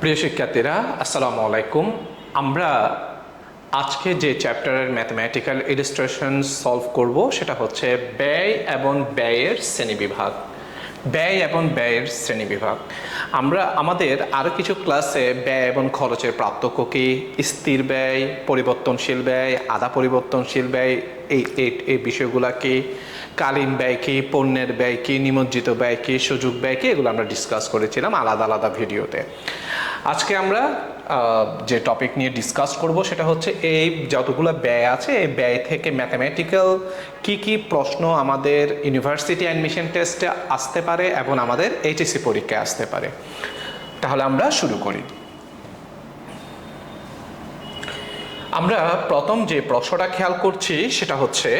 প্রিয় শিক্ষার্থীরা, আসসালামু আলাইকুম। আমরা আজকে যে চ্যাপ্টারের ম্যাথমেটিক্যাল ইলিস্ট্রেশন সলভ করব, সেটা হচ্ছে ব্যয় এবং ব্যয়ের শ্রেণীবিভাগ। ব্যয় এবং ব্যয়ের শ্রেণীবিভাগ। আমরা, আমাদের আরও কিছু ক্লাসে ব্যয় এবং খরচের পার্থক্য কি? স্থির ব্যয়, পরিবর্তনশীল ব্যয়, আধা পরিবর্তনশীল ব্যয়, এই এই বিষয়গুলো কি? কালীন ব্যয় কি? পণ্যের ব্যয় কি? নিমজ্জিত ব্যয় কি? সুযোগ ব্যয় কি? এগুলো আমরা ডিসকাস করেছিলাম আলাদা আলাদা ভিডিওতে আজকে আমরা যে টপিক নিয়ে ডিসকাস করব সেটা হচ্ছে এই যতগুলো ব্যয় আছে, এই ব্যয় থেকে ম্যাথামেটিক্যাল কি কি প্রশ্ন আমাদের ইউনিভার্সিটি অ্যাডমিশন টেস্টে আসতে পারে এবং আমাদের এইচএসসি পরীক্ষায় আসতে পারে। তাহলে আমরা শুরু করি। আমরা প্রথম যে প্রশ্নটা খেয়াল করছি সেটা হচ্ছে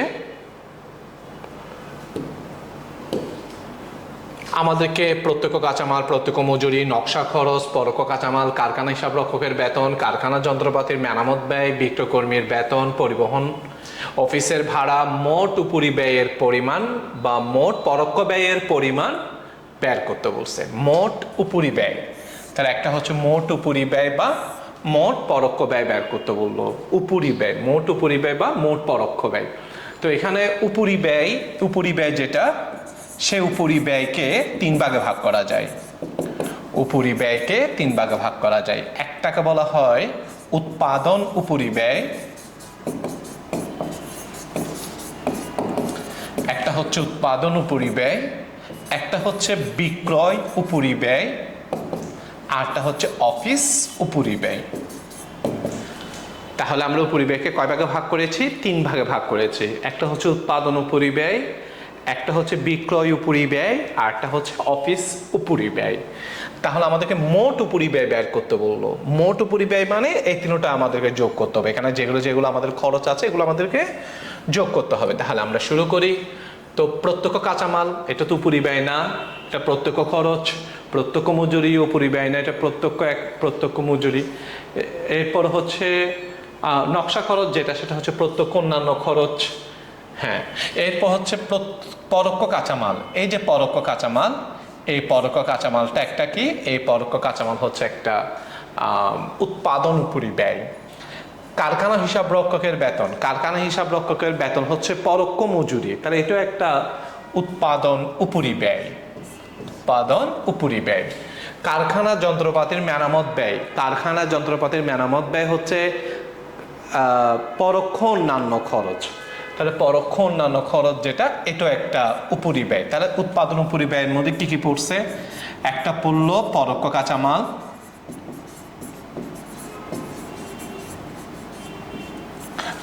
আমাদেরকে প্রত্যক্ষ কাঁচামাল, প্রত্যক্ষ মজুরি, নকশা খরচ, পরোক্ষ কাঁচামাল, কারখানা হিসাব রক্ষকের বেতন, কারখানা যন্ত্রপাতির মেরামত ব্যয়, বিক্রয়কর্মীর বেতন, পরিবহন অফিসের ভাড়া, মোট উপরি ব্যয়ের পরিমাণ বা মোট পরোক্ষ ব্যয়ের পরিমাণ ব্যয় করতে বলছে। মোট উপরি ব্যয়। তার একটা হচ্ছে মোট উপরি ব্যয় বা মোট পরোক্ষ ব্যয় ব্যয় করতে বলল। উপরি ব্যয়, মোট উপরি ব্যয় বা মোট পরোক্ষ ব্যয়। তো এখানে উপরি ব্যয় উপরি ব্যয় যেটা সে উপরি ব্যয়কে তিন ভাগে ভাগ করা যায়। উপরি ব্যয়কে তিন ভাগে ভাগ করা যায়। একটাকে বলা হয় উৎপাদন উপরি ব্যয়। একটা হচ্ছে উৎপাদন উপরি ব্যয়, একটা হচ্ছে বিক্রয় উপরি ব্যয়, আরটা হচ্ছে অফিস উপরি ব্যয়। তাহলে আমরা উপরি ব্যয়কে কয় ভাগে ভাগ করেছি? তিন ভাগে ভাগ করেছি। একটা হচ্ছে উৎপাদন উপরি ব্যয় একটা হচ্ছে বিক্রয় উপরি ব্যয়, আর একটা হচ্ছে অফিস উপরি ব্যয়। তাহলে আমাদেরকে মোট উপরি ব্যয় ব্যয় করতে বলল। মোট উপরি ব্যয় মানে এই তিনটা আমাদেরকে যোগ করতে হবে। এখানে যেগুলো যেগুলো আমাদের খরচ আছে, এগুলো আমাদেরকে যোগ করতে হবে। তাহলে আমরা শুরু করি। তো প্রত্যক্ষ কাঁচামাল, এটা তো উপরি ব্যয় না, এটা প্রত্যক্ষ খরচ। প্রত্যক্ষ মজুরি, উপরি ব্যয় না, এটা প্রত্যক্ষ এক, প্রত্যক্ষ মজুরি। এরপর হচ্ছে নকশা খরচ, যেটা, সেটা হচ্ছে প্রত্যক্ষ অন্যান্য খরচ। এরপর হচ্ছে পরোক্ষ কাঁচামাল। এই যে পরোক্ষ কাঁচামাল, এই পরোক্ষ কাঁচামালটা একটা কি? এই পরোক্ষ কাঁচামাল হচ্ছে একটা উৎপাদন উপরি ব্যয়। কারখানা হিসাব রক্ষকের বেতন। কারখানা হিসাব রক্ষকের বেতন হচ্ছে পরোক্ষ মজুরি। তাহলে এটাও একটা উৎপাদন উপরি ব্যয়। উৎপাদন উপরি ব্যয়। কারখানা যন্ত্রপাতির মেরামত ব্যয়। কারখানা যন্ত্রপাতির মেরামত ব্যয় হচ্ছে পরোক্ষ অন্যান্য খরচ। তাহলে পরোক্ষ অন্যান্য খরচ যেটা এটা একটা উপরি ব্যয়। তাহলে উৎপাদন উপরি ব্যয়ের মধ্যে কি কি পড়ছে? একটা পড়ল পরোক্ষ কাঁচামাল।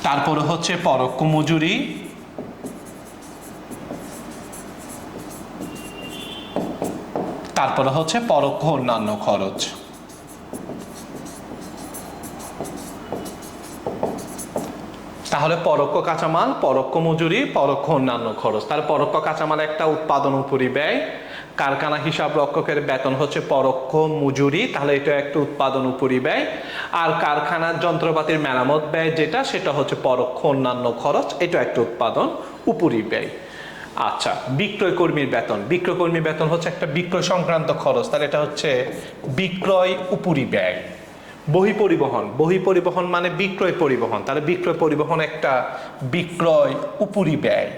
তারপরে হচ্ছে পরোক্ষ মজুরি। তারপরে হচ্ছে পরোক্ষ অন্যান্য খরচ। তাহলে পরোক্ষ কাঁচামাল, পরোক্ষ মজুরি, পরোক্ষ অন্যান্য খরচ। তাহলে পরোক্ষ কাঁচামাল একটা উৎপাদন উপরি ব্যয়। কারখানা হিসাব রক্ষকের বেতন হচ্ছে পরোক্ষ মজুরি, তাহলে এটা একটা উৎপাদন উপরি ব্যয়। আর কারখানার যন্ত্রপাতির মেরামত ব্যয় যেটা, সেটা হচ্ছে পরোক্ষ অন্যান্য খরচ, এটা একটা উৎপাদন উপরি ব্যয়। আচ্ছা বিক্রয় কর্মীর বেতন। বিক্রয় কর্মীর বেতন হচ্ছে একটা বিক্রয় সংক্রান্ত খরচ, তাহলে এটা হচ্ছে বিক্রয় উপরি ব্যয়। বহি পরিবহন। বহি পরিবহন মানে বিক্রয় পরিবহন। তাহলে বিক্রয় পরিবহন একটা বিক্রয় উপরি ব্যয়।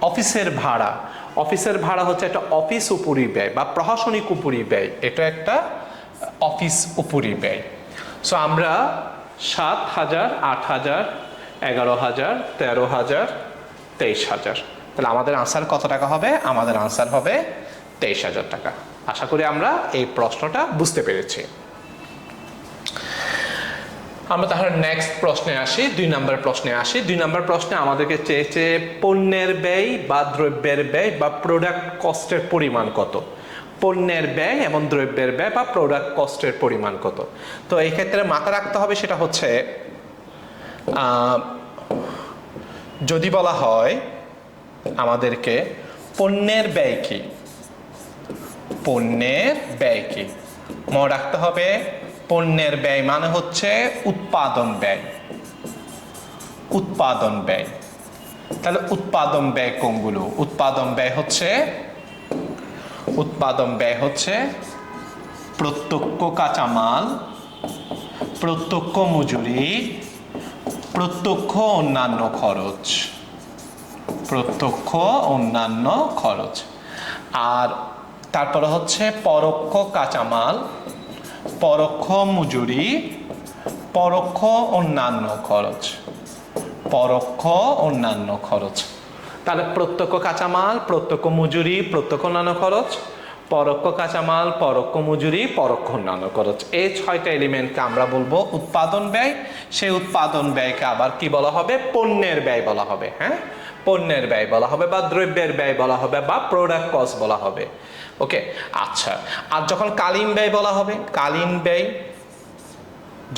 অফিসের ভাড়া। অফিসের ভাড়া হচ্ছে একটা অফিস উপরি ব্যয় বা প্রশাসনিক উপরি ব্যয়। এটা একটা অফিস উপরি ব্যয়। সো আমরা সাত হাজার, আট হাজার, এগারো হাজার, তেরো হাজার, তেইশ হাজার। তাহলে আমাদের আনসার কত টাকা হবে? আমাদের আনসার হবে তেইশ হাজার টাকা। আশা করি আমরা এই প্রশ্নটা বুঝতে পেরেছি। আমরা তাহলে নেক্সট প্রশ্নে আসি, দুই নম্বর প্রশ্নে আসি। দুই নম্বর প্রশ্নে আমাদেরকে চেয়েছে পণ্যের ব্যয় বা দ্রব্যের ব্যয় বা প্রোডাক্ট কস্টের পরিমাণ কত? পণ্যের ব্যয় এবং দ্রব্যের ব্যয় বা প্রোডাক্ট কস্টের পরিমাণ কত? তো এই ক্ষেত্রে মাথা রাখতে হবে সেটা হচ্ছে যদি বলা হয় আমাদেরকে পণ্যের ব্যয় কি? পণ্যের ব্যয় কি? মনে রাখতে হবে পণ্যের ব্যয় মানে হচ্ছে উৎপাদন ব্যয়। উৎপাদন ব্যয়। তাহলে উৎপাদন ব্যয় কোনগুলো? উৎপাদন ব্যয় হচ্ছে, উৎপাদন ব্যয় হচ্ছে প্রত্যক্ষ কাঁচামাল, প্রত্যক্ষ মজুরি, প্রত্যক্ষ অন্যান্য খরচ। প্রত্যক্ষ অন্যান্য খরচ। আর তারপরে হচ্ছে পরোক্ষ কাঁচামাল পরোক্ষ মজুরি, পরোক্ষ অন্যান্য খরচ, পরোক্ষ অন্যান্য খরচ। তাহলে প্রত্যক্ষ কাঁচামাল, প্রত্যক্ষ মজুরি, প্রত্যক্ষ অন্যান্য খরচ, পরোক্ষ কাঁচামাল, পরোক্ষ মজুরি, পরোক্ষ অন্যান্য খরচ। এই ছয়টা এলিমেন্টকে আমরা বলব উৎপাদন ব্যয়। সেই উৎপাদন ব্যয়কে আবার কি বলা হবে? পণ্যের ব্যয় বলা হবে হ্যাঁ? পণ্যের ব্যয় বলা হবে বা দ্রব্যের ব্যয় বলা হবে বা প্রোডাক্ট কস্ট বলা হবে। ওকে আচ্ছা। আর যখন কালীন ব্যয় বলা হবে কালীন ব্যয়,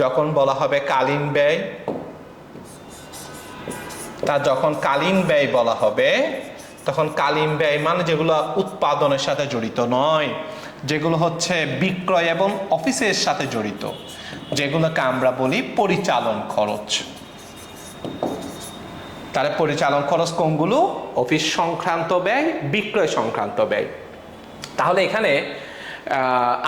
যখন বলা হবে কালীন ব্যয়, তা যখন কালীন ব্যয় বলা হবে, তখন কালীন ব্যয় মানে যেগুলো উৎপাদনের সাথে জড়িত নয়, যেগুলো হচ্ছে বিক্রয় এবং অফিসের সাথে জড়িত, যেগুলোকে আমরা বলি পরিচালন খরচ। তাহলে পরিচালন খরচ কোনগুলো? অফিস সংক্রান্ত ব্যয়, বিক্রয় সংক্রান্ত ব্যয়। তাহলে এখানে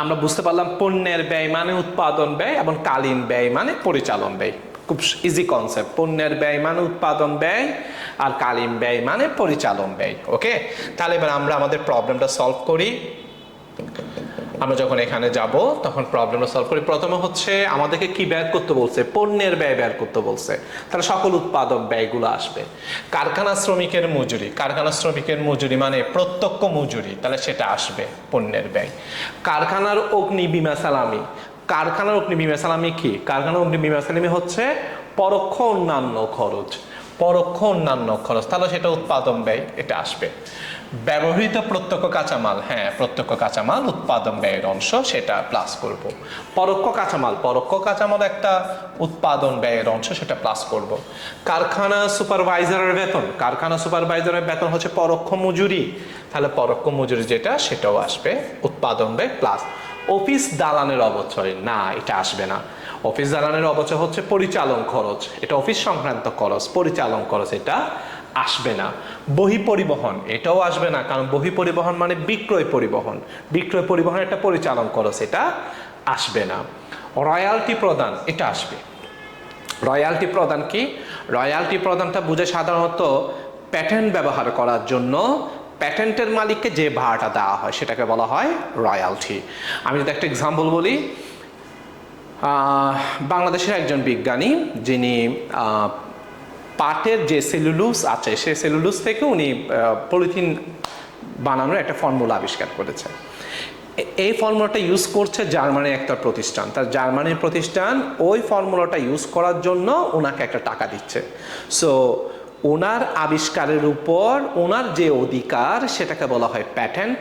আমরা বুঝতে পারলাম পণ্যের ব্যয় মানে উৎপাদন ব্যয় এবং কালীন ব্যয় মানে পরিচালন ব্যয়। খুব ইজি কনসেপ্ট পণ্যের ব্যয় মানে উৎপাদন ব্যয় আর কালীন ব্যয় মানে পরিচালন ব্যয়। ওকে তাহলে এবার আমরা আমাদের প্রবলেমটা সলভ করি। আমরা যখন এখানে যাব, তখন প্রবলেমটা সলভ করি। প্রথমে হচ্ছে আমাদেরকে কি ব্যয় করতে বলছে? পণ্যের ব্যয় ব্যয় করতে বলছে। তাহলে সকল উৎপাদক ব্যয়গুলো আসবে। কারখানা শ্রমিকের মজুরি। কারখানা শ্রমিকের মজুরি মানে প্রত্যক্ষ মজুরি। তাহলে সেটা আসবে পণ্যের ব্যয়। কারখানার অগ্নি বিমা সালামি। কারখানার অগ্নি বিমা সালামি কি? কারখানার অগ্নি বিমা সালামি হচ্ছে পরোক্ষ অন্যান্য খরচ। পরোক্ষ অন্যান্য খরচ। তাহলে সেটা উৎপাদন ব্যয়, এটা আসবে। ব্যবহৃত প্রত্যক্ষ কাঁচামাল হ্যাঁ প্রত্যক্ষ কাঁচামাল উৎপাদন ব্যয়ের অংশ সেটা প্লাস করব। পরোক্ষ কাঁচামাল পরোক্ষ কাঁচামাল একটা উৎপাদন ব্যয়ের অংশ সেটা প্লাস করব। কারখানা সুপারভাইজারের বেতন, কারখানা সুপারভাইজারের বেতন হচ্ছে পরোক্ষ মজুরি। তাহলে পরোক্ষ মজুরি যেটা, সেটাও আসবে, উৎপাদন ব্যয় প্লাস অফিস দালানের অবচয়, না, এটা আসবে না। অফিস দালানের অবচয় হচ্ছে পরিচালন খরচ, এটা অফিস সংক্রান্ত খরচ, পরিচালন খরচ, এটা আসবে না। বহি পরিবহন, এটাও আসবে না, কারণ বহি পরিবহন মানে বিক্রয় পরিবহন। বিক্রয় পরিবহন একটা পরিচালন খরচ এটা আসবে না। রয়্যালটি প্রদান, এটা আসবে। রয়্যালটি প্রদান কি? রয়্যালটি প্রদানটা বুঝে সাধারণত প্যাটেন্ট ব্যবহার করার জন্য প্যাটেন্টের মালিককে যে ভাড়াটা দেওয়া হয়, সেটাকে বলা হয় রয়্যালটি। আমি যদি একটা এক্সাম্পল বলি বাংলাদেশের একজন বিজ্ঞানী, যিনি পাটের যে সেলুলুস আছে সেই সেলুলুস থেকে উনি পলিথিন বানানোর একটা ফর্মুলা আবিষ্কার করেছেন। এ- এই ফর্মুলাটা ইউজ করছে জার্মানির একটা প্রতিষ্ঠান। তার জার্মানির প্রতিষ্ঠান ওই ফর্মুলাটা ইউজ করার জন্য ওনাকে একটা টাকা দিচ্ছে। সো ওনার আবিষ্কারের উপর ওনার যে অধিকার, সেটাকে বলা হয় প্যাটেন্ট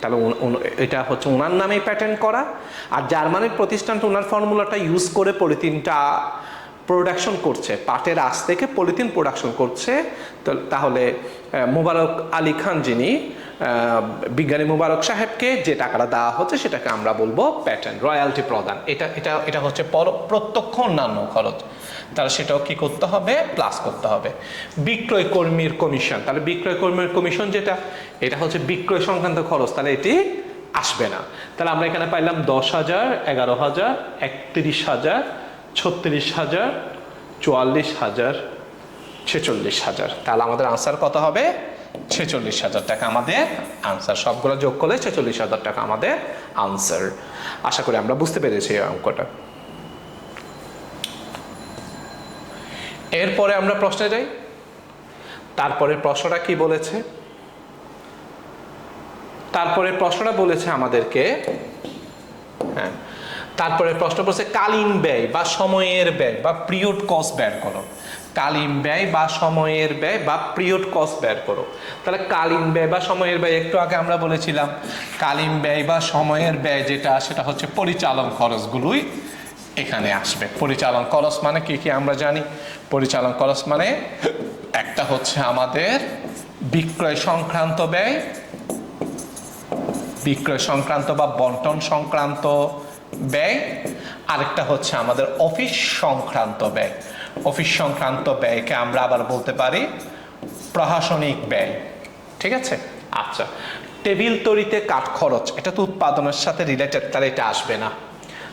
তাহলে এটা হচ্ছে ওনার নামেই প্যাটেন্ট করা। আর জার্মানির প্রতিষ্ঠানটা ওনার ফর্মুলাটা ইউজ করে পলিথিনটা প্রোডাকশন করছে, পাটের আঁশ থেকে পলিথিন প্রোডাকশন করছে। তাহলে মোবারক আলী খান যিনি বিজ্ঞানী মুবারক সাহেবকে যে টাকাটা দেওয়া হচ্ছে সেটাকে আমরা বলব প্যাটার্ন রয়্যালটি প্রদান। এটা এটা এটা হচ্ছে পর- প্রত্যক্ষ অন্যান্য খরচ। তাহলে সেটাও কি করতে হবে? প্লাস করতে হবে। বিক্রয় কর্মীর কমিশন তাহলে বিক্রয় কর্মীর কমিশন যেটা, এটা হচ্ছে বিক্রয় সংক্রান্ত খরচ। তাহলে এটি আসবে না। তাহলে আমরা এখানে পাইলাম দশ হাজার, এগারো হাজার, একত্রিশ হাজার ছত্রিশ হাজার, চুয়াল্লিশ হাজার, ছেচল্লিশ হাজার। তাহলে আমাদের আনসার কত হবে? ছেচল্লিশ হাজার টাকা আমাদের আনসার সবগুলো যোগ করলে ছেচল্লিশ হাজার টাকা আমাদের আনসার আশা করি আমরা বুঝতে পেরেছি এই অঙ্কটা। এরপরে আমরা প্রশ্নে যাই। তারপরে প্রশ্নটা কি বলেছে? তারপরে প্রশ্নটা বলেছে আমাদেরকে হ্যাঁ তারপরে প্রশ্ন বলছে কালীন ব্যয় বা সময়ের ব্যয় বা পিরিয়ড কস্ট ব্যয় করো। কালীন ব্যয় বা সময়ের ব্যয় বা পিরিয়ড কস্ট ব্যয় করো। তাহলে কালীন ব্যয় বা সময়ের ব্যয় একটু আগে আমরা বলেছিলাম। কালীন ব্যয় বা সময়ের ব্যয় যেটা, সেটা হচ্ছে পরিচালন খরচগুলোই এখানে আসবে। পরিচালন খরচ মানে কি কি আমরা জানি? পরিচালন খরচ মানে একটা হচ্ছে আমাদের বিক্রয় সংক্রান্ত ব্যয়, বিক্রয় সংক্রান্ত বা বন্টন সংক্রান্ত ব্যয়। আরেকটা হচ্ছে আমাদের অফিস সংক্রান্ত ব্যয়। অফিস সংক্রান্ত ব্যয়কে আমরা আবার বলতে পারি প্রশাসনিক ব্যয়। ঠিক আছে? আচ্ছা টেবিল তৈরিতে কাঠ খরচ, এটা তো উৎপাদনের সাথে রিলেটেড তাহলে এটা আসবে না।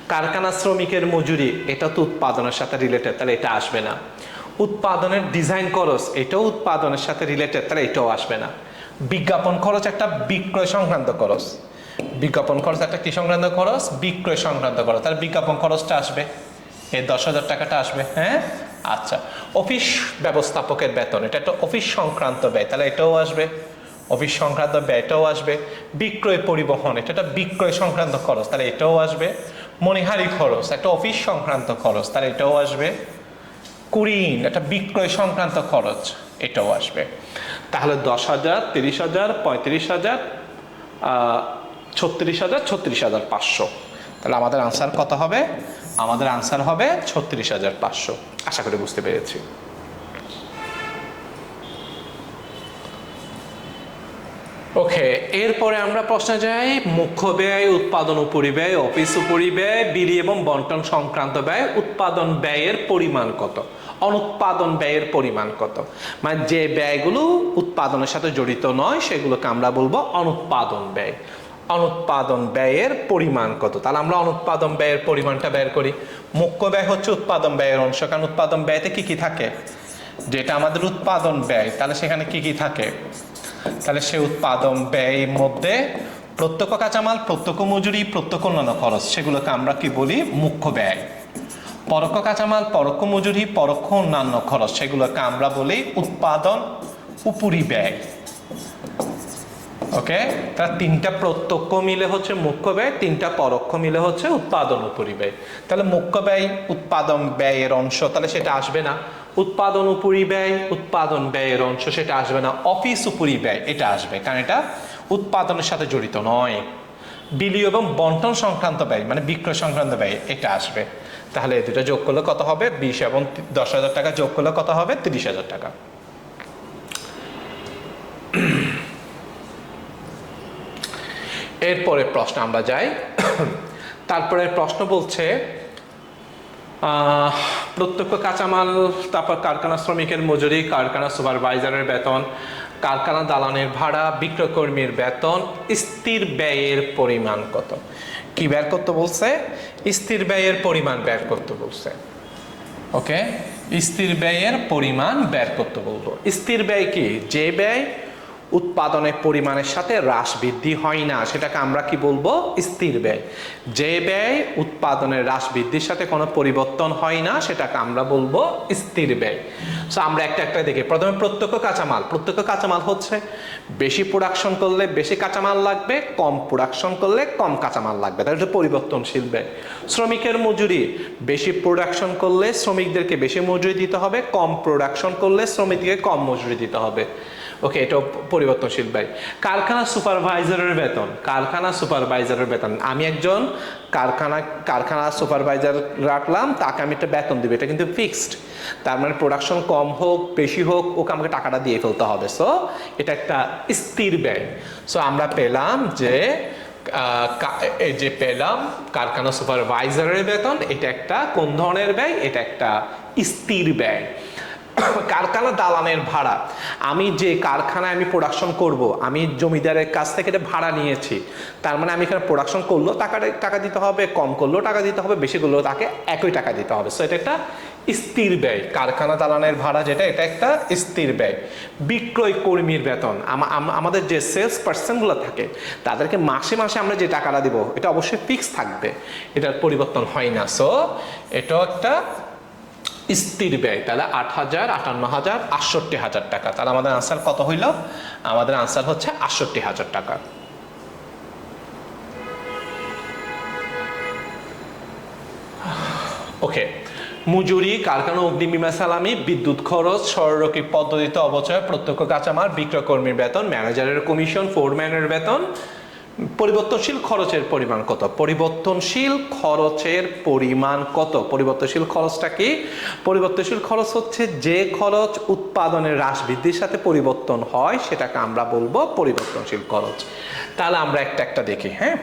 কারখানা শ্রমিকের মজুরি, এটা তো উৎপাদনের সাথে রিলেটেড তাহলে এটা আসবে না। উৎপাদনের ডিজাইন খরচ, এটাও উৎপাদনের সাথে রিলেটেড তাহলে এটাও আসবে না। বিজ্ঞাপন খরচ, একটা বিক্রয় সংক্রান্ত খরচ। বিজ্ঞাপন খরচ, একটা কি সংক্রান্ত খরচ? বিক্রয় সংক্রান্ত খরচ। তাহলে বিজ্ঞাপন খরচটা আসবে। এই দশ হাজার টাকাটা আসবে হ্যাঁ? আচ্ছা অফিস ব্যবস্থাপকের বেতন, এটা একটা অফিস সংক্রান্ত ব্যয়, তাহলে এটাও আসবে। অফিস সংক্রান্ত ব্যয়টাও আসবে। বিক্রয় পরিবহন, এটা একটা বিক্রয় সংক্রান্ত খরচ, তাহলে এটাও আসবে। মনিহারি খরচ, একটা অফিস সংক্রান্ত খরচ, তাহলে এটাও আসবে। কুড়িন, একটা বিক্রয় সংক্রান্ত খরচ, এটাও আসবে। তাহলে দশ হাজার, তিরিশ হাজার, পঁয়ত্রিশ হাজার ছত্রিশ হাজার ছত্রিশ হাজার পাঁচশো। তাহলে আমাদের আনসার কত হবে? আমাদের আনসার হবে ছত্রিশ হাজার পাঁচশো। আশা করি বুঝতে পেরেছি। ওকে এরপরে আমরা প্রশ্নে যাই, মুখ্য ব্যয়, উৎপাদন উপরিব্যয় অফিস উপরিব্যয় বিড়ি এবং বন্টন সংক্রান্ত ব্যয়, উৎপাদন ব্যয়ের পরিমাণ কত? অনুৎপাদন ব্যয়ের পরিমাণ কত? মানে যে ব্যয়গুলো উৎপাদনের সাথে জড়িত নয়, সেগুলোকে আমরা বলব অনুৎপাদন ব্যয়। অনুৎপাদন ব্যয়ের পরিমাণ কত? তাহলে আমরা অনুৎপাদন ব্যয়ের পরিমাণটা বের করি। মুখ্য ব্যয় হচ্ছে উৎপাদন ব্যয়ের অংশ। কারণ উৎপাদন ব্যয়তে কি কি থাকে? যেটা আমাদের উৎপাদন ব্যয়, তাহলে সেখানে কি কি থাকে? তাহলে সে উৎপাদন ব্যয়ের মধ্যে প্রত্যক্ষ কাঁচামাল, প্রত্যক্ষ মজুরি, প্রত্যক্ষ অন্যান্য খরচ, সেগুলোকে আমরা কি বলি? মুখ্য ব্যয়। পরোক্ষ কাঁচামাল, পরোক্ষ মজুরি, পরোক্ষ অন্যান্য খরচ, সেগুলোকে আমরা বলি উৎপাদন উপরি ব্যয়। ওকে তার তিনটা প্রত্যক্ষ মিলে হচ্ছে মুখ্য ব্যয়, তিনটা পরোক্ষ মিলে হচ্ছে উৎপাদন উপরি ব্যয়। তাহলে মুখ্য ব্যয়, উৎপাদন ব্যয়ের অংশ, তাহলে সেটা আসবে না। উৎপাদন উপরি ব্যয়, উৎপাদন ব্যয়ের অংশ, সেটা আসবে না। অফিস উপরি ব্যয়, এটা আসবে। কারণ এটা উৎপাদনের সাথে জড়িত নয়। বিলি এবং বন্টন সংক্রান্ত ব্যয় মানে বিক্রয় সংক্রান্ত ব্যয়, এটা আসবে। তাহলে দুটো যোগ করলে কত হবে? বিশ এবং দশ হাজার টাকা যোগ করলে কত হবে? তিরিশ হাজার টাকা। এরপরে প্রশ্ন আমরা যাই। তারপরে প্রশ্ন বলছে প্রত্যক্ষ কাঁচামাল, তারপর কারখানা শ্রমিকের মজুরি, কারখানা সুপারভাইজারের বেতন, কারখানা দালানের ভাড়া, বিক্রয়কর্মীর বেতন, স্থির ব্যয়ের পরিমাণ কত? কি বের করতে বলছে? স্থির ব্যয়ের পরিমাণ বের করতে বলছে। ওকে স্থির ব্যয়ের পরিমাণ বের করতে বলব। স্থির ব্যয় কি? যে ব্যয় উৎপাদনের পরিমাণের সাথে হ্রাস বৃদ্ধি হয় না। সেটাকে আমরা কি বলব? স্থির ব্যয়। যে ব্যয় উৎপাদনের হ্রাস বৃদ্ধির সাথে কোনো পরিবর্তন হয় না, সেটাকে আমরা বলব স্থির ব্যয়। সো আমরা একটা একটা দেখি। প্রথমে প্রত্যক্ষ কাঁচামাল। প্রত্যক্ষ কাঁচামাল হচ্ছে বেশি প্রোডাকশন করলে বেশি কাঁচামাল লাগবে, কম প্রোডাকশন করলে কম কাঁচামাল লাগবে। তাহলে পরিবর্তনশীল ব্যয়। শ্রমিকের মজুরি। বেশি প্রোডাকশন করলে শ্রমিকদেরকে বেশি মজুরি দিতে হবে, কম প্রোডাকশন করলে শ্রমিকদেরকে কম মজুরি দিতে হবে। ওকে এটাও পরিবর্তনশীল ব্যয় কারখানা সুপারভাইজারের বেতন। কারখানা সুপারভাইজারের বেতন। আমি একজন কারখানা কারখানা সুপারভাইজার রাখলাম, তাকে আমি একটা বেতন দেবো। এটা কিন্তু ফিক্সড তার মানে প্রোডাকশন কম হোক, বেশি হোক, ওকে আমাকে টাকাটা দিয়ে ফেলতে হবে। সো এটা একটা স্থির ব্যয়। সো আমরা পেলাম যে যে পেলাম কারখানা সুপারভাইজারের বেতন, এটা একটা কোন ধরনের ব্যয়? এটা একটা স্থির ব্যয়। কারখানা দালানের ভাড়া। আমি যে কারখানায় আমি প্রোডাকশন করব, আমি জমিদারের কাছ থেকে এটা ভাড়া নিয়েছি, তার মানে আমি এখানে প্রোডাকশন করলেও টাকা টাকা দিতে হবে, কম করলেও টাকা দিতে হবে, বেশি করলেও তাকে একই টাকা দিতে হবে। সো এটা একটা স্থির ব্যয়। কারখানা দালানের ভাড়া যেটা, এটা একটা স্থির ব্যয়। বিক্রয় কর্মীর বেতন। আমাদের যে সেলস পার্সনগুলো থাকে, তাদেরকে মাসে মাসে আমরা যে টাকাটা দিব, এটা অবশ্যই ফিক্স থাকবে। এটার পরিবর্তন হয় না। সো এটাও একটা স্থির ব্যয়, তাহলে আট হাজার, আটান্ন হাজার, আটষট্টি হাজার টাকা। তাহলে আমাদের আনসার কত হইল? আমাদের আনসার হচ্ছে আটষট্টি হাজার টাকা। ওকে, মজুরি, কারখানা অগ্নিবীমা সালামি, বিদ্যুৎ খরচ সরলরৈখিক পদ্ধতিতে অবচয়, প্রত্যক্ষ কাঁচামাল বিক্রয় কর্মীর বেতন ম্যানেজারের কমিশন ফোরম্যানের বেতন পরিবর্তনশীল খরচের পরিমাণ কত? পরিবর্তনশীল খরচের পরিমাণ কত? পরিবর্তনশীল খরচটা কি? পরিবর্তনশীল খরচ হচ্ছে যে খরচ উৎপাদনের হ্রাস বৃদ্ধির সাথে পরিবর্তন হয়, সেটাকে আমরা বলব পরিবর্তনশীল খরচ। তাহলে আমরা একটা একটা দেখি হ্যাঁ?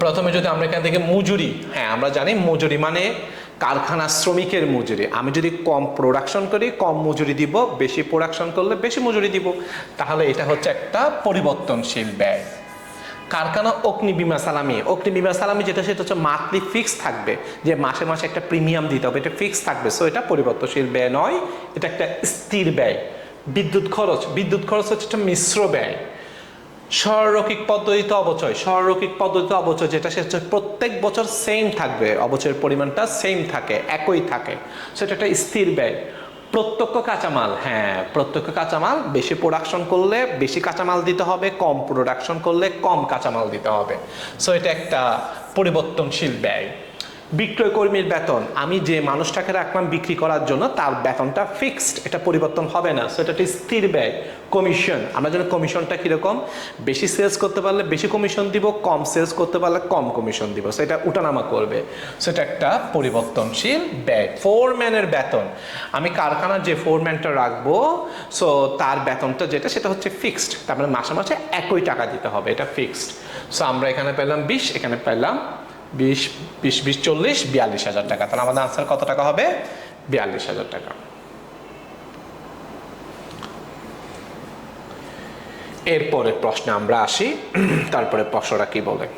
প্রথমে যদি আমরা এখান থেকে মজুরি হ্যাঁ আমরা জানি মজুরি মানে কারখানা শ্রমিকের মজুরি। আমি যদি কম প্রোডাকশন করি, কম মজুরি দিব, বেশি প্রোডাকশন করলে বেশি মজুরি দিব। তাহলে এটা হচ্ছে একটা পরিবর্তনশীল ব্যয়। কারখানা অগ্নি বিমা সালামি। অগ্নি বিমা সালামি যেটা, সেটা হচ্ছে মান্থলি ফিক্স থাকবে। যে মাসে মাসে একটা প্রিমিয়াম দিতে হবে, এটা ফিক্স থাকবে। সো এটা পরিবর্তনশীল ব্যয় নয়, এটা একটা স্থির ব্যয়। বিদ্যুৎ খরচ। বিদ্যুৎ খরচ হচ্ছে একটা মিশ্র ব্যয়। সরলৌকিক পদ্ধতিতে অবচয় সরলৌকিক পদ্ধতিতে অবচয়, যেটা সে হচ্ছে প্রত্যেক বছর সেম থাকবে, অবচয়ের পরিমাণটা সেম থাকে, একই থাকে। সেটা একটা স্থির ব্যয়। প্রত্যক্ষ কাঁচামাল হ্যাঁ প্রত্যক্ষ কাঁচামাল, বেশি প্রোডাকশন করলে বেশি কাঁচামাল দিতে হবে, কম প্রোডাকশন করলে কম কাঁচামাল দিতে হবে। সো এটা একটা পরিবর্তনশীল ব্যয়। বিক্রয় কর্মীর বেতন। আমি যে মানুষটাকে রাখলাম বিক্রি করার জন্য, তার বেতনটা ফিক্সড এটা পরিবর্তন হবে না। সো এটা স্থির ব্যয় কমিশন আমরা যেন কমিশনটা কীরকম? বেশি সেলস করতে পারলে বেশি কমিশন দিব, কম সেলস করতে পারলে কম কমিশন দিব। সো এটা উঠানামা করবে। সো এটা একটা পরিবর্তনশীল ব্যয় ফোরম্যানের বেতন। আমি কারখানার যে ফোরম্যানটা রাখব সো তার বেতনটা যেটা, সেটা হচ্ছে ফিক্সড তার মানে মাসে মাসে একই টাকা দিতে হবে, এটা ফিক্সড সো আমরা এখানে পেলাম বিশ, এখানে পেলাম বিশ বিশ বিশ, চল্লিশ, বিয়াল্লিশ হাজার টাকা। তাহলে আমাদের আনসার কত টাকা হবে? বিয়াল্লিশ হাজার টাকা। এরপরে প্রশ্নে আমরা আসি। তারপরে প্রশ্নটা কি বলে?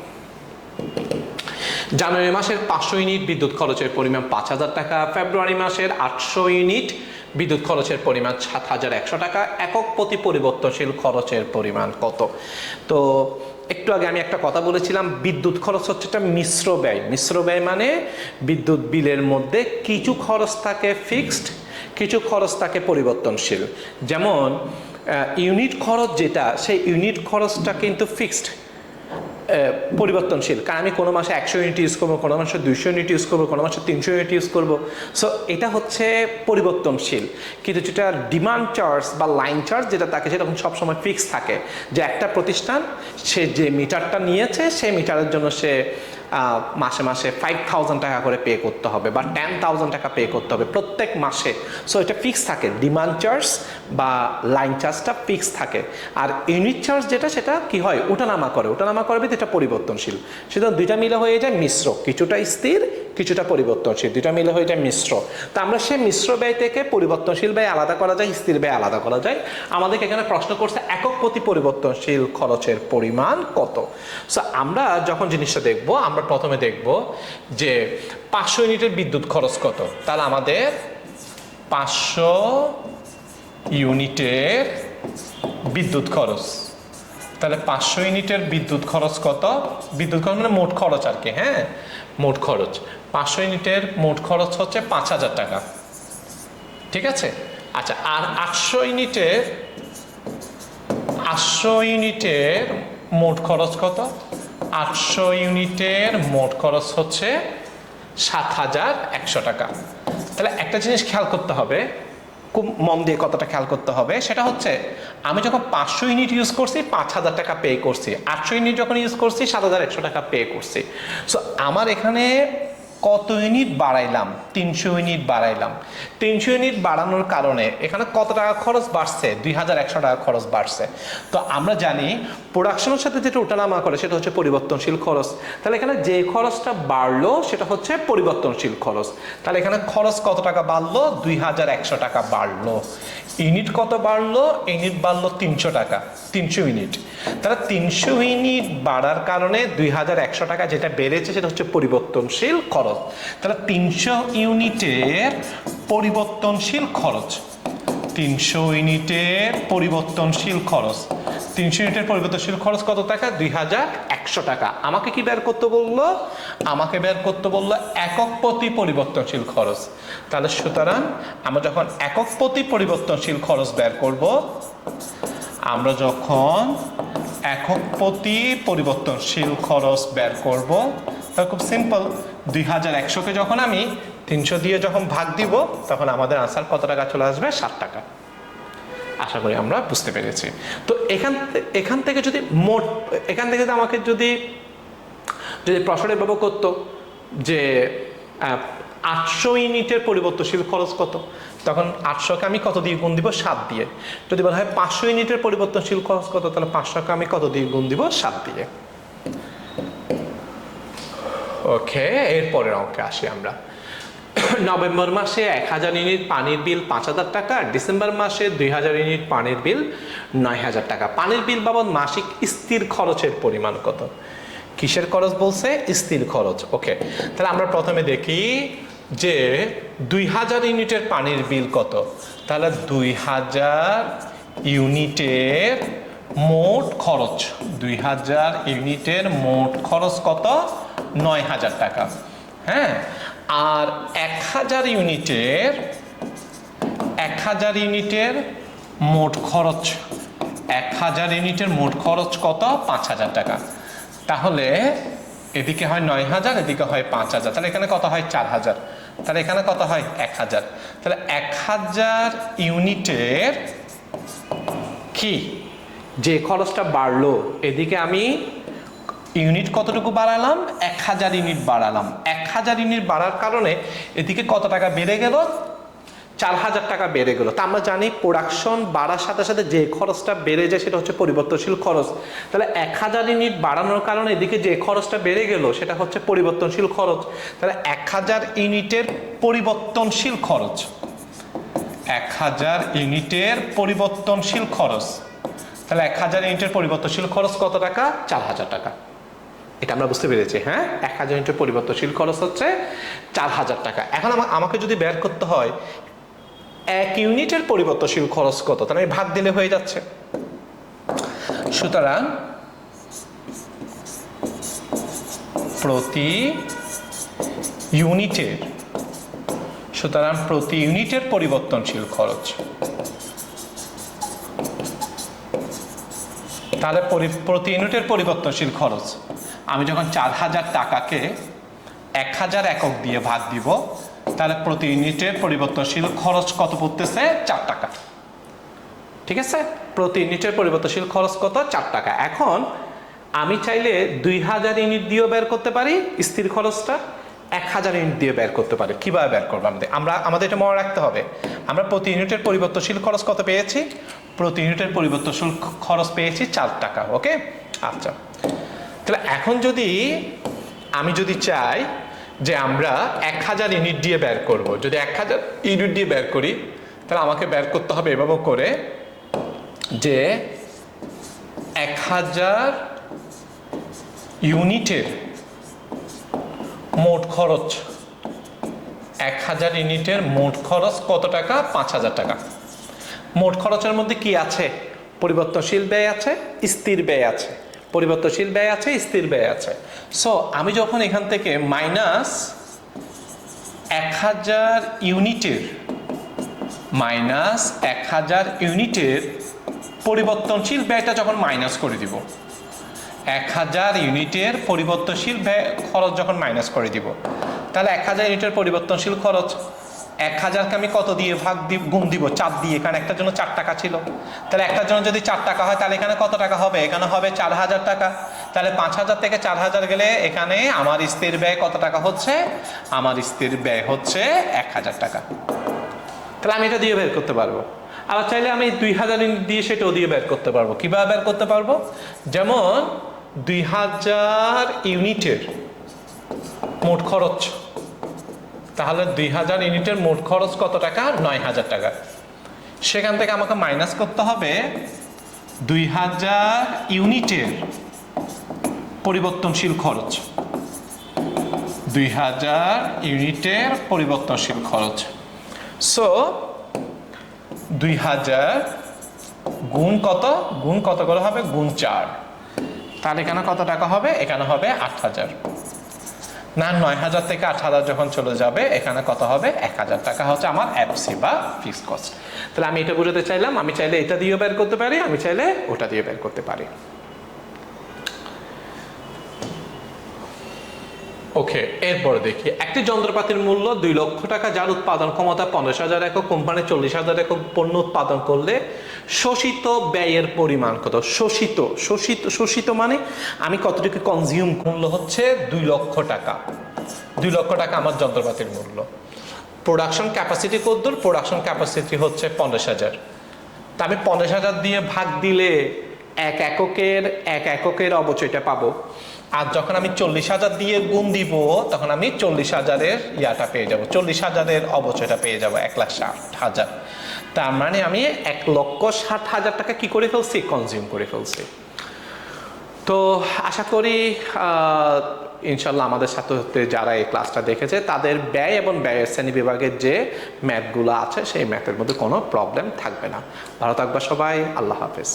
জানুয়ারি মাসের পাঁচশো ইউনিট বিদ্যুৎ খরচের পরিমাণ পাঁচ হাজার টাকা, ফেব্রুয়ারি মাসের আটশো ইউনিট বিদ্যুৎ খরচের পরিমাণ সাত হাজার একশো টাকা, একক প্রতি পরিবর্তনশীল খরচের পরিমাণ কত? তো একটু আগে আমি একটা কথা বলেছিলাম, বিদ্যুৎ খরচ হচ্ছে একটা মিশ্র ব্যয়। মিশ্র ব্যয় মানে বিদ্যুৎ বিলের মধ্যে কিছু খরচ থাকে ফিক্সড কিছু খরচ থাকে পরিবর্তনশীল। যেমন ইউনিট খরচ যেটা, সেই ইউনিট খরচটা কিন্তু ফিক্সড পরিবর্তনশীল। কারণ আমি কোনো মাসে একশো ইউনিট ইউজ করব, কোনো মাসে দুশো ইউনিট ইউজ করব, কোনো মাসে তিনশো ইউনিট ইউজ করব। সো এটা হচ্ছে পরিবর্তনশীল। কিন্তু যেটা ডিমান্ড চার্জ বা লাইন চার্জ যেটা থাকে, সেটা সবসময় ফিক্স থাকে। যে একটা প্রতিষ্ঠান, সে যে মিটারটা নিয়েছে সেই মিটারের জন্য সে মাসে মাসে ফাইভ থাউজেন্ড টাকা করে পে করতে হবে বা টেন থাউজেন্ড টাকা পে করতে হবে প্রত্যেক মাসে। সো এটা ফিক্স থাকে। ডিমান্ড চার্জ বা লাইন চার্জটা ফিক্স থাকে। আর ইউনিট চার্জ যেটা, সেটা কি হয়? ওঠানামা করে। ওঠানামা করবে এটা পরিবর্তনশীল। সেটা দুইটা মিলে হয়ে যায় মিশ্র। কিছুটা স্থির, কিছুটা পরিবর্তনশীল। দুইটা মিলে হয়ে যায় মিশ্র। তা আমরা সেই মিশ্র ব্যয় থেকে পরিবর্তনশীল ব্যয় আলাদা করা যায়, স্থির ব্যয় আলাদা করা যায়। আমাদেরকে এখানে প্রশ্ন করছে, একক প্রতি পরিবর্তনশীল খরচের পরিমাণ কত? সো আমরা যখন জিনিসটা দেখব, আমরা প্রথমে দেখব যে পাঁচশো ইউনিটের বিদ্যুৎ খরচ কত। তাহলে আমাদের পাঁচশো ইউনিটের বিদ্যুৎ খরচ। তাহলে পাঁচশো ইউনিটের বিদ্যুৎ খরচ কত? বিদ্যুৎ খরচ মানে মোট খরচ আর কি হ্যাঁ? মোট খরচ। পাঁচশো ইউনিটের মোট খরচ হচ্ছে পাঁচ হাজার টাকা। ঠিক আছে? আচ্ছা আর আটশো ইউনিটের আটশো ইউনিটের মোট খরচ কত? আটশো ইউনিটের মোট খরচ হচ্ছে সাত হাজার একশো টাকা। তাহলে একটা জিনিস খেয়াল করতে হবে, খুব মন দিয়ে কতটা খেয়াল করতে হবে, সেটা হচ্ছে আমি যখন পাঁচশো ইউনিট ইউজ করছি, পাঁচ হাজার টাকা পে করছি। আটশো ইউনিট যখন ইউজ করছি, সাত হাজার একশো টাকা পে করছি। সো আমার এখানে কত ইউনিট বাড়াইলাম? তিনশো ইউনিট বাড়াইলাম। তিনশো ইউনিট বাড়ানোর কারণে এখানে কত টাকা খরচ বাড়ছে? দুই হাজার একশো টাকা খরচ বাড়ছে। তো আমরা জানি প্রোডাকশনের সাথে যেটা ওঠানামা করে, সেটা হচ্ছে পরিবর্তনশীল খরচ। তাহলে এখানে যে খরচটা বাড়লো, সেটা হচ্ছে পরিবর্তনশীল খরচ। তাহলে এখানে খরচ কত টাকা বাড়লো? দুই হাজার একশো টাকা বাড়লো। ইউনিট কত বাড়লো? ইউনিট বাড়লো তিনশো টাকা, তিনশো ইউনিট তাহলে তিনশো ইউনিট বাড়ার কারণে দুই হাজার একশো টাকা যেটা বেড়েছে সেটা হচ্ছে পরিবর্তনশীল খরচ। তাহলে তিনশো ইউনিটের পরিবর্তনশীল খরচ তিনশো ইউনিটের পরিবর্তনশীল খরচ। তিনশো ইউনিটের পরিবর্তনশীল খরচ কত টাকা? দুই হাজার একশো টাকা। আমাকে কি বের করতে বলল? আমাকে বের করতে বলল একক প্রতি পরিবর্তনশীল খরচ। তাহলে সুতরাং আমরা যখন একক প্রতি পরিবর্তনশীল খরচ বের করব, আমরা যখন একক প্রতি পরিবর্তনশীল খরচ বের করব খুব সিম্পল দুই হাজার একশোকে যখন আমি তিনশো দিয়ে যখন ভাগ দিব, তখন আমাদের আনসার কত টাকা চলে আসবে? ষাট টাকা। আশা করি আমরা বুঝতে পেরেছি। তো এখান এখান থেকে যদি মোট, এখান থেকে যদি আমাকে যদি যদি প্রশ্নটা এভাবে করতো যে আটশো ইউনিটের পরিবর্তনশীল খরচ কত? তখন আটশোকে আমি কত দিয়ে গুণ দিব? সাত দিয়ে। যদি বলা হয় পাঁচশো ইউনিটের পরিবর্তনশীল খরচ কত? তাহলে পাঁচশোকে আমি কত দিয়ে গুণ দিব? সাত দিয়ে। ওকে, এরপরের অঙ্কে আসি আমরা। নভেম্বর মাসে এক হাজার ইউনিট পানির বিল পাঁচ হাজার টাকা, ডিসেম্বর মাসে দুই হাজার ইউনিট পানির বিল নয় হাজার টাকা। পানির বিল বাবদ মাসিক স্থির খরচের পরিমাণ কত? কিসের খরচ বলছে? স্থির খরচ। ওকে, তাহলে আমরা প্রথমে দেখি যে দুই হাজার ইউনিটের পানির বিল কত? তাহলে দুই হাজার ইউনিটের মোট খরচ, দুই হাজার ইউনিটের মোট খরচ কত? নয় হাজার টাকা। হ্যাঁ? আর এক হাজার ইউনিটের, এক হাজার ইউনিটের মোট খরচ, এক হাজার ইউনিটের মোট খরচ কত? পাঁচ হাজার টাকা। তাহলে এদিকে হয় নয় হাজার, এদিকে হয় পাঁচ হাজার। তাহলে এখানে কত হয়? চার হাজার। তাহলে এখানে কত হয়? এক হাজার। তাহলে এক হাজার ইউনিটের কি? যে খরচটা বাড়লো, এদিকে আমি ইউনিট কতটুকু বাড়ালাম? এক হাজার ইউনিট বাড়ালাম। এক হাজার ইউনিট বাড়ার কারণে এদিকে কত টাকা বেড়ে গেল? চার হাজার টাকা বেড়ে গেল। তা আমরা জানি প্রোডাকশন বাড়ার সাথে সাথে যে খরচটা বেড়ে যায় সেটা হচ্ছে পরিবর্তনশীল খরচ। তাহলে এক হাজার ইউনিট বাড়ানোর কারণে এদিকে যে খরচটা বেড়ে গেল সেটা হচ্ছে পরিবর্তনশীল খরচ। তাহলে এক হাজার ইউনিটের পরিবর্তনশীল খরচ। এক হাজার ইউনিটের পরিবর্তনশীল খরচ। তাহলে এক হাজার ইউনিটের পরিবর্তনশীল খরচ কত টাকা? চার হাজার টাকা। এটা আমরা বুঝতে পেরেছি হ্যাঁ? এক হাজার ইউনিটের পরিবর্তনশীল খরচ হচ্ছে চার হাজার টাকা। এখন আমাকে যদি বের করতে হয়, এক ইউনিটের পরিবর্তনশীল খরচ কত? তাহলে আমি ভাগ দিলে হয়ে যাচ্ছে। সুতরাং প্রতি ইউনিটের, সুতরাং প্রতি ইউনিটের পরিবর্তনশীল খরচ তাহলে প্রতি ইউনিটের পরিবর্তনশীল খরচ। আমি যখন চার হাজার টাকাকে এক হাজার একক দিয়ে ভাগ দিব, তাহলে প্রতি ইউনিটের পরিবর্তনশীল খরচ কত পড়তেছে? চার টাকা। ঠিক আছে? প্রতি ইউনিটের পরিবর্তনশীল খরচ কত? চার টাকা। এখন আমি চাইলে দুই হাজার ইউনিট দিয়েও বের করতে পারি, স্থির খরচটা। এক হাজার ইউনিট দিয়ে বের করতে পারি। কীভাবে বের করব আমাদের? আমরা, আমাদের এটা মনে রাখতে হবে। আমরা প্রতি ইউনিটের পরিবর্তনশীল খরচ কত পেয়েছি? প্রতি ইউনিটের পরিবর্তনশীল খরচ পেয়েছি চার টাকা ওকে আচ্ছা। তাহলে এখন যদি আমি যদি চাই যে আমরা এক হাজার ইউনিট দিয়ে বের করব, যদি এক হাজার ইউনিট দিয়ে বের করি, তাহলে আমাকে বের করতে হবে এভাবে করে যে এক হাজার ইউনিটের মোট খরচ, এক হাজার ইউনিটের মোট খরচ কত টাকা? পাঁচ হাজার টাকা। মোট খরচের মধ্যে কি আছে? পরিবর্তনশীল ব্যয় আছে, স্থির ব্যয় আছে। পরিবর্তনশীল ব্যয় আছে, স্থির ব্যয় আছে। সো আমি যখন এখান থেকে মাইনাস এক হাজার ইউনিটের মাইনাস এক হাজার ইউনিটের পরিবর্তনশীল ব্যয়টা যখন মাইনাস করে দিব, এক হাজার ইউনিটের পরিবর্তনশীল ব্যয় খরচ যখন মাইনাস করে দিব, তাহলে এক হাজার ইউনিটের পরিবর্তনশীল খরচ এক হাজারকে আমি কত দিয়ে ভাগ দিব গুণ দিব? চার দিয়ে, কারণ একটার জন্য চার টাকা ছিল। তাহলে একটার জন্য যদি চার টাকা হয়, তাহলে এখানে কত টাকা হবে? এখানে হবে চার হাজার টাকা। তাহলে পাঁচ হাজার থেকে চার হাজার গেলে এখানে আমার স্থির ব্যয় কত টাকা হচ্ছে? আমার স্থির ব্যয় হচ্ছে এক হাজার টাকা। তাহলে আমি এটা দিয়ে বের করতে পারব। আবার চাইলে আমি দুই হাজার দিয়ে সেটাও দিয়ে বের করতে পারব। কীভাবে বের করতে পারব? যেমন দুই হাজার ইউনিটের মোট খরচ। তাহলে দুই হাজার ইউনিটের মোট খরচ কত টাকা? নয় হাজার টাকা। সেখান থেকে আমাকে মাইনাস করতে হবে দুই হাজার ইউনিটের পরিবর্তনশীল খরচ। দুই হাজার ইউনিটের পরিবর্তনশীল খরচ। সো দুই হাজার গুণ কত? গুণ কত করে হবে? গুণ চার। তাহলে এখানে কত টাকা হবে? এখানে হবে আট হাজার। না, নয় হাজার থেকে আট হাজার যখন চলে যাবে, এখানে কত হবে? এক হাজার টাকা হচ্ছে আমার অ্যাপসি বা ফিক্স কস্ট তাহলে আমি এটা বোঝাতে চাইলাম, আমি চাইলে এটা দিয়েও বের করতে পারি, আমি চাইলে ওটা দিয়ে বের করতে পারি। ওকে, এরপরে দেখি। একটি যন্ত্রপাতির মূল্য দুই লক্ষ টাকা, যার উৎপাদন ক্ষমতা পঞ্চাশ হাজার একক কোম্পানি চল্লিশ হাজার একক পণ্য উৎপাদন করলে শোষিত ব্যয়ের পরিমাণ কত? শোষিত শোষিত শোষিত মানে আমি কতটুকু কনজিউম মূল্য হচ্ছে দুই লক্ষ টাকা। দুই লক্ষ টাকা আমার যন্ত্রপাতির মূল্য। প্রোডাকশন ক্যাপাসিটি কদ্দূর প্রোডাকশন ক্যাপাসিটি হচ্ছে পঞ্চাশ হাজার। তা আমি পঞ্চাশ হাজার দিয়ে ভাগ দিলে এক এককের এক এককের অবচয়টা পাবো। আর যখন আমি চল্লিশ হাজার দিয়ে গুণ দিব, তখন আমি চল্লিশ হাজারের ইয়াটা পেয়ে যাব। চল্লিশ হাজারের অবচয়টা পেয়ে যাব, এক লাখ ষাট হাজার। তার মানে আমি এক লক্ষ ষাট হাজার টাকা কি করে ফেলছি? কনজিউম করে ফেলছি। তো আশা করি ইনশাল্লাহ আমাদের সাথে যারা এই ক্লাসটা দেখেছে, তাদের ব্যয় এবং ব্যয়ের শ্রেণি বিভাগের যে ম্যাথগুলো আছে, সেই ম্যাথের মধ্যে কোনো প্রবলেম থাকবে না। ভালো থাকবে সবাই, আল্লাহ হাফেজ।